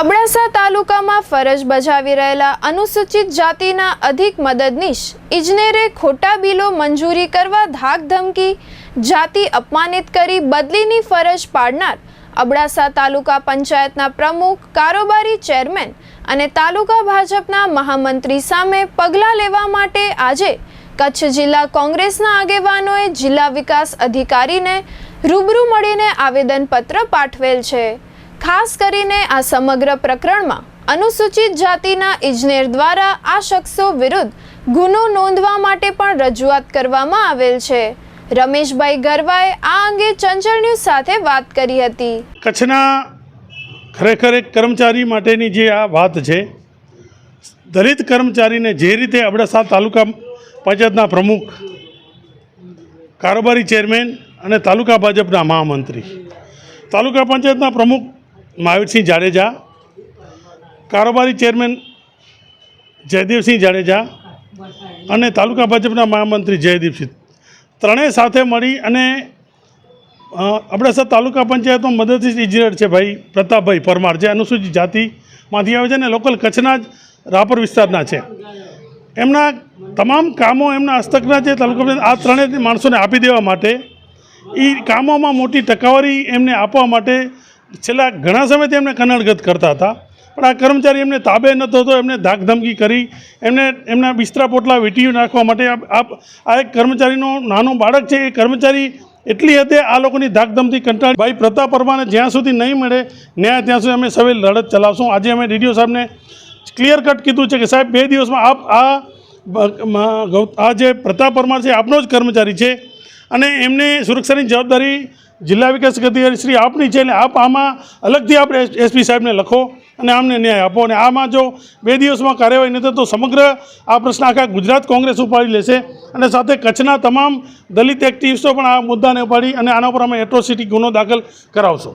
અબડાસા તાલુકામાં ફરજ બજાવી રહેલા અનુસૂચિત જાતિના અધિક મદદનીશ ઇજનેરે ખોટા બિલો મંજૂરી કરવા ધાક ધમકી જાતિ અપમાનિત કરી બદલીની ફરજ પાડનાર અબડાસા તાલુકા પંચાયતના પ્રમુખ, કારોબારી ચેરમેન અને તાલુકા ભાજપના મહામંત્રી સામે પગલાં લેવા માટે આજે કચ્છ જિલ્લા કોંગ્રેસના આગેવાનોએ જિલ્લા વિકાસ અધિકારીને રૂબરૂ મળીને આવેદનપત્ર પાઠવેલ છે. ખાસ કરીને આ સમગ્ર પ્રકરણમાં અનુસૂચિત જાતિના ઇજનેર દ્વારા આ શખ્સો વિરુદ્ધ ગુનો નોંધવા માટે પણ રજૂઆત કરવામાં આવેલ છે. રમેશભાઈ ગરવાએ આ અંગે ચંચળ ન્યૂઝ સાથે વાત કરી હતી. કચ્છના ખરેખર એક કર્મચારી માટેની જે આ વાત છે, દલિત કર્મચારીને જે રીતે અબડાસા તાલુકા પંચાયતના પ્રમુખ, કારોબારી ચેરમેન અને તાલુકા ભાજપના મહામંત્રી, તાલુકા પંચાયતના પ્રમુખ મહાવીરસિંહ જાડેજા, કારોબારી ચેરમેન જયદેવસિંહ જાડેજા અને તાલુકા ભાજપના મહામંત્રી જયદીપસિંહ. ત્રણેય સાથે મળી અને અબડાસા તાલુકા પંચાયતમાં મદદથી ઇજનેર છે ભાઈ, પ્રતાપભાઈ પરમાર, જે અનુસૂચિત જાતિમાંથી આવે છે અને લોકલ કચ્છના જ રાપર વિસ્તારના છે. એમના તમામ કામો એમના હસ્તકના છે તાલુકા આ ત્રણેય માણસોને આપી દેવા માટે. એ કામોમાં મોટી ટકાવારી એમને આપવા માટે છેલ્લા ઘણા સમયથી એમને કનડગત કરતા હતા, પણ આ કર્મચારી એમને તાબે નહોતો હતો એમને ધાકધમકી કરી, એમને, એમના બિસ્તરા પોટલા વીટી નાખવા માટે આ એક કર્મચારીનો નાનો બાળક છે, એ કર્મચારી એટલી હદે આ લોકોની ધાકધમથી કંટાળી. ભાઈ પ્રતાપ પરમાને જ્યાં સુધી નહીં મળે, ન્યાય ત્યાં સુધી અમે સવે લડત ચલાવશું. આજે અમે ડીડીઓ સાહેબને ક્લિયર કટ કીધું છે કે સાહેબ, બે દિવસમાં આપ, આ આ જે પ્રતાપ પરમાર છે આપનો જ કર્મચારી છે. અને એમને સુરક્ષાની જવાબદારી જિલ્લા વિકાસ અધિકારી શ્રી આપની છે ને આપ આમાં અલગથી આપણે એસપી સાહેબને લખો અને આમને ન્યાય આપો. અને આમાં જો બે દિવસમાં કાર્યવાહી નથી તો સમગ્ર આ પ્રશ્ન આખા ગુજરાત કોંગ્રેસ ઉપાડી લેશે. અને સાથે કચ્છના તમામ દલિત એક્ટિવિસ્ટો પણ આ મુદ્દાને ઉપાડી અને આના પર અમે એટ્રોસિટી ગુનો દાખલ કરાવશું.